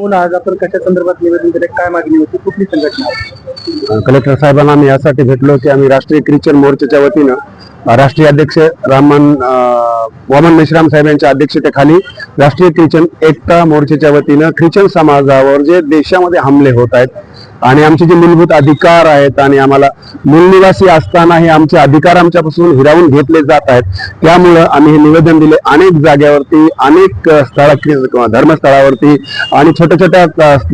बोला आज आपण कशा संदर्भात निवेदन दिले काय मागणी होती कुठली संघटना कलेक्टर साहेबांना आम्ही यासाठी भेटलो की आम्ही राष्ट्रीय ख्रिश्चन मोर्चाच्या वतीनं राष्ट्रीय अध्यक्ष रामन वामन मेश्राम साहेब यांच्या अध्यक्षतेखाली राष्ट्रीय ख्रिश्चन एकता मोर्चाच्या वतीनं ख्रिश्चन समाजावर जे देशामध्ये हमले होत आहेत आणि आमचे जे मूलभूत अधिकार आहेत आणि आम्हाला मूलनिवासी असताना हे आमचे अधिकार आमच्यापासून हिरावून घेतले जात आहेत त्यामुळं आम्ही हे निवेदन दिले अनेक जाग्यावरती अनेक स्थळ धर्मस्थळावरती आणि छोट्या छोट्या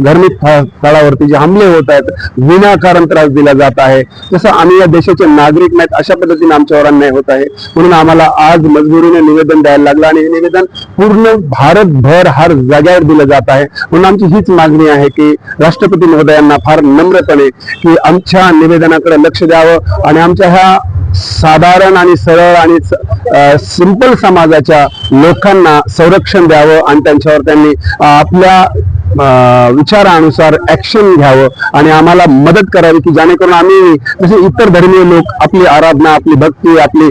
धार्मिक स्थळावरती जे हमले होत आहेत विनाकारण त्रास दिला जात आहे. जसं आम्ही या देशाचे नागरिक नाहीत अशा पद्धतीने आमच्यावर अन्याय होत आहे. म्हणून आम्हाला आज मजबुरीने निवेदन द्यायला लागलं आणि हे निवेदन पूर्ण भारतभर हर जाग्यावर दिलं जात आहे. म्हणून आमची हीच मागणी आहे की राष्ट्रपती महोदयांना फार नम्रपणे की आमच्या निवेदनाकडे लक्ष द्यावं आणि आमच्या ह्या साधारण आणि सरळ आणि सिंपल समाजाच्या लोकांना संरक्षण द्यावं आणि त्यांच्यावर त्यांनी आपल्या विचारानुसार ऍक्शन घ्यावं आणि आम्हाला मदत करावी की जेणेकरून आम्ही जसे इतर धर्मीय लोक आपली आराधना आपली भक्ती आपली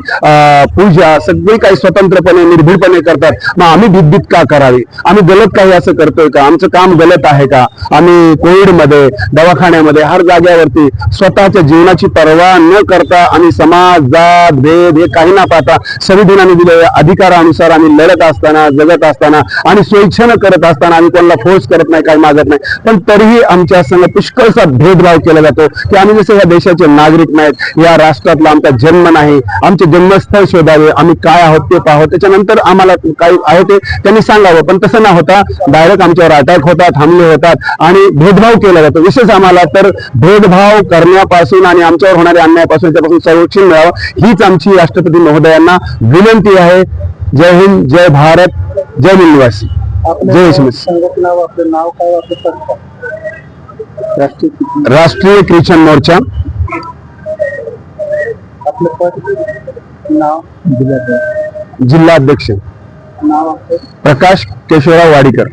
पूजा सगळी काही स्वतंत्रपणे निर्भीडपणे करतात. मग आम्ही भीतभीत का करावी? आम्ही गलत काही असं करतोय का? आमचं काम गलत आहे का? आम्ही कोविडमध्ये दवाखान्यामध्ये हर जाग्यावरती स्वतःच्या जीवनाची पर्वा न करता आम्ही समाज जात भेद हे काही ना पाहता संविधानाने दिलेल्या अधिकारानुसार आम्ही लढत असताना जगत असताना आणि स्वेच्छेनं करत असताना आम्ही कोणाला फोर्स करत नाही काही मागत नाही. पण तरीही आमच्या संघ पुष्कळचा भेदभाव केला जातो की आम्ही जसे या देशाचे नागरिक नाहीत या राष्ट्रातला आमचा जन्म नाही आमचे जन्मस्थळ शोधावे आम्ही काय आहोत ते पाहावं त्याच्यानंतर आम्हाला काही आहे ते त्यांनी सांगावं पण तसं ना होता डायरेक्ट आमच्यावर अटॅक होतात हमले होतात आणि भेदभाव केला जातो. विशेष आम्हाला तर भेदभाव करण्यापासून आणि आमच्यावर होणाऱ्या अन्यायापासून त्यापासून संरक्षण मिळावं हीच आमची राष्ट्रपती महोदयांना विनंती आहे. जय हिंद जय भारत जय निवासी. जय संघटना आपलं नाव काय राष्ट्रीय राष्ट्रीय ख्रिश्चन मोर्चा. आपलं पद? नाव? जिल्हाध्यक्ष. नाव आपलं? प्रकाश केशवराव वाडीकर.